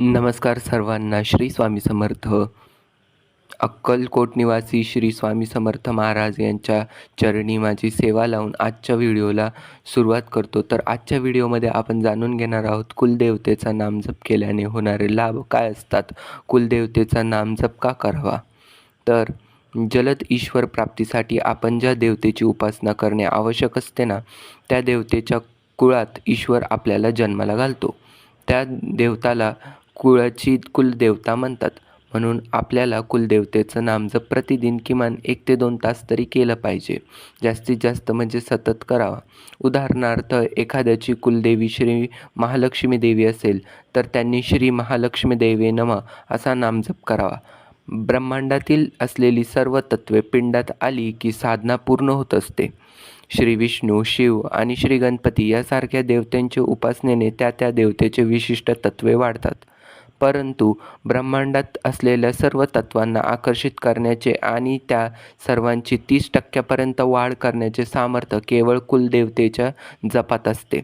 नमस्कार सर्वांना श्री स्वामी समर्थ. अक्कलकोट निवासी श्री स्वामी समर्थ महाराज यांच्या चरणी माझी सेवा लावून आजच्या व्हिडिओला सुरुवात करतो. तर आजच्या व्हिडिओमध्ये आपण जाणून घेणार आहोत कुलदेवतेचा नामजप केल्याने होणारे लाभ काय असतात? कुलदेवतेचा नामजप का करावा? तर जलद ईश्वर प्राप्तीसाठी आपण ज्या देवतेची उपासना करणे आवश्यक असते ना त्या देवतेच्या कुळात ईश्वर आपल्याला जन्माला घालतो. त्या देवताला कुळाची कुलदेवता म्हणतात. म्हणून आपल्याला कुलदेवतेचं नामजप प्रतिदिन किमान एक ते दोन तास तरी केलं पाहिजे. जास्तीत जास्त म्हणजे सतत करावा. उदाहरणार्थ एखाद्याची कुलदेवी श्री महालक्ष्मी देवी असेल तर त्यांनी श्री महालक्ष्मी देवी नम असा नामजप करावा. ब्रह्मांडातील असलेली सर्व तत्वे पिंडात आली की साधना पूर्ण होत असते. श्री विष्णू शिव आणि श्री गणपती यासारख्या देवतेंच्या उपासनेने त्या त्या देवतेचे विशिष्ट तत्वे वाढतात. परंतु ब्रह्मांडात असलेल्या सर्व तत्वांना आकर्षित करण्याचे आणि त्या सर्वांची तीस टक्क्यापर्यंत वाढ करण्याचे सामर्थ्य केवळ कुलदेवतेच्या जपात असते.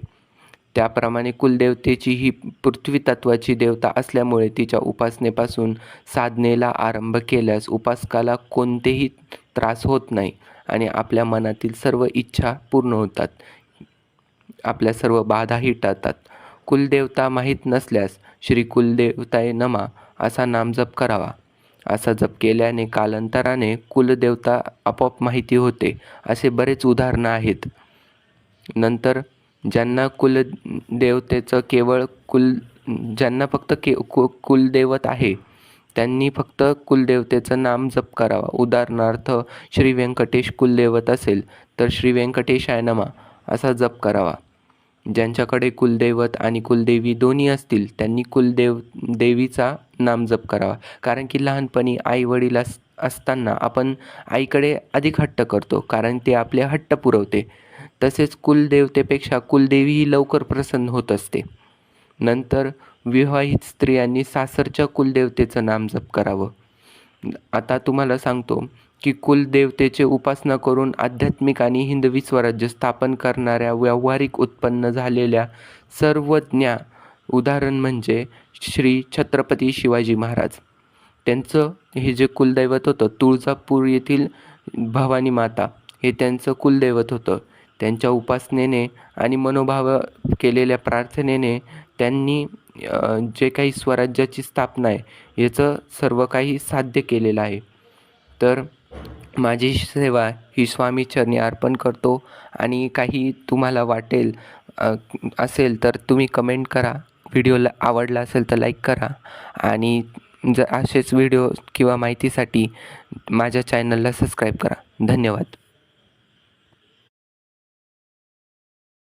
त्याप्रमाणे कुलदेवतेची ही पृथ्वी तत्वाची देवता असल्यामुळे तिच्या उपासनेपासून साधनेला आरंभ केल्यास उपासकाला कोणतेही त्रास होत नाही आणि आपल्या मनातील सर्व इच्छा पूर्ण होतात. आपल्या सर्व बाधाही टळतात. कुलदेवता माहीत नसल्यास श्री कुलदेवताय नमा असा नामजप करावा. असा जप केल्याने कालांतराने कुलदेवता आपोआप माहिती होते असे बरेच उदाहरणं आहेत. नंतर ज्यांना कुलदेवतेचं केवळ कुल ज्यांना फक्त के कु कुलदेवत आहे त्यांनी फक्त कुलदेवतेचं नाम जप करावा. उदाहरणार्थ श्री व्यंकटेश कुलदेवत असेल तर श्री व्यंकटेशाय नमा असा जप करावा. ज्यांच्याकडे कुलदैवत आणि कुलदेवी दोन्ही असतील त्यांनी कुलदेव देवीचा नाम जप करावा. कारण की लहानपणी आई वडील अस असताना आपण आईकडे अधिक हट्ट करतो कारण ते आपले हट्ट पुरवते. तसेच कुलदेवतेपेक्षा कुलदेवी ही लवकर प्रसन्न होत असते. नंतर विवाहित स्त्रियांनी सासरच्या कुलदेवतेचं नाम जप करावं. आता तुम्हाला सांगतो की कुलदेवतेचे उपासना करून आध्यात्मिक आणि हिंदवी स्वराज्य स्थापन करणाऱ्या व्यावहारिक उत्पन्न झालेल्या सर्वज्ञा उदाहरण म्हणजे श्री छत्रपती शिवाजी महाराज. त्यांचं हे जे कुलदैवत होतं तुळजापूर येथील भवानी माता हे त्यांचं कुलदैवत होतं. त्यांच्या उपासनेने आणि मनोभाव केलेल्या प्रार्थनेने त्यांनी जे काही स्वराज्याची स्थापना आहे याचं सर्व काही साध्य केलेलं आहे. तर माझी सेवा ही स्वामी चरणी अर्पण करतो आणि काही तुम्हाला वाटेल असेल तर तुम्ही कमेंट करा. व्हिडिओला आवडला असेल तर लाईक करा. आणि जर असेच व्हिडिओ किंवा माहितीसाठी माझ्या चॅनलला सबस्क्राईब करा. धन्यवाद.